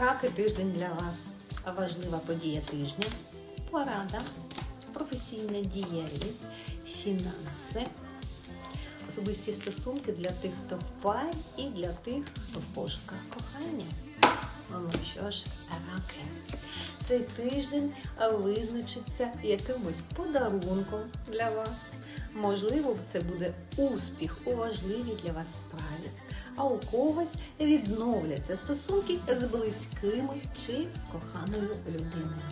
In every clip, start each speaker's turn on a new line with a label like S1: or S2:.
S1: Раки тиждень для вас. Важлива подія тижня. Порада, професійна діяльність, фінанси, особисті стосунки для тих, хто в парі і для тих, хто в пошуках кохання. Ну що ж, раки. Цей тиждень визначиться якимось подарунком для вас. Можливо, це буде успіх у важливій для вас справі, а у когось відновляться стосунки з близькими чи з коханою людиною.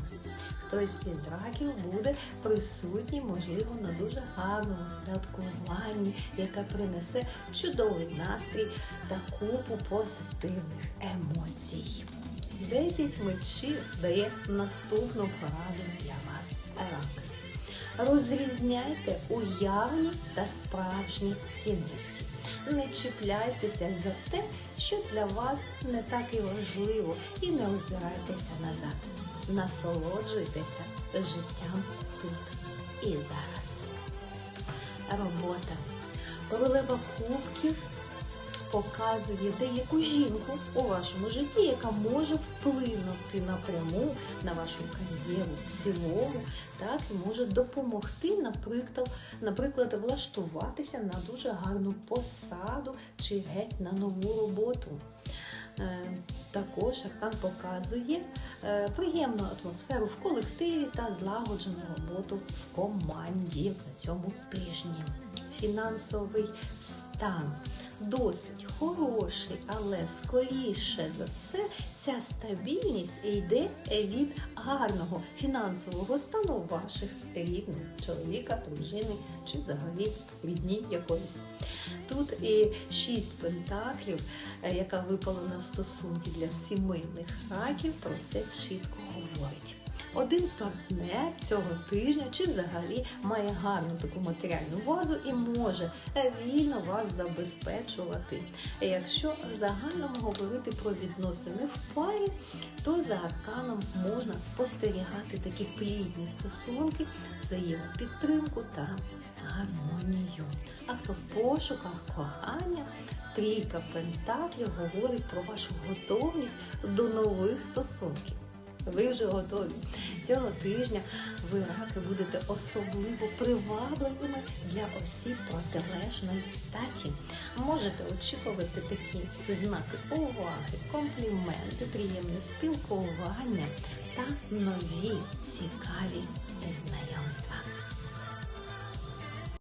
S1: Хтось із раків буде присутній, можливо, на дуже гарному святкуванні, яке принесе чудовий настрій та купу позитивних емоцій. 10 мечів дає наступну пораду для вас, раки. Розрізняйте уявні та справжні цінності. Не чіпляйтеся за те, що для вас не так і важливо, і не озирайтеся назад. Насолоджуйтеся життям тут і зараз. Робота. Королева кубків показує деяку жінку у вашому житті, яка може вплинути напряму на вашу кар'єру в цілому, так і може допомогти, наприклад, наприклад, влаштуватися на дуже гарну посаду чи геть на нову роботу. Е, Також Аркан показує е, приємну атмосферу в колективі та злагоджену роботу в команді на цьому тижні. Фінансовий досить хороший, але скоріше за все ця стабільність йде від гарного фінансового стану ваших рідних чоловіка, дружини чи взагалі рідні якоїсь. Тут і шість пентаклів, е, яка випала на стосунки для сімейних раків, про це чітко говорить. Один партнер цього тижня чи взагалі має гарну таку матеріальну базу і може вільно вас забезпечувати. Якщо в загальному говорити про відносини в парі, то за арканом можна спостерігати такі плідні стосунки, взаємопідтримку та гармонію. А хто в пошуках кохання, трійка пентаклів говорить про вашу готовність до нових стосунків. Ви вже готові. Цього тижня ви раки будете особливо привабливими для осіб протилежної статі. Можете очікувати такі знаки уваги, компліменти, приємне спілкування та нові цікаві знайомства.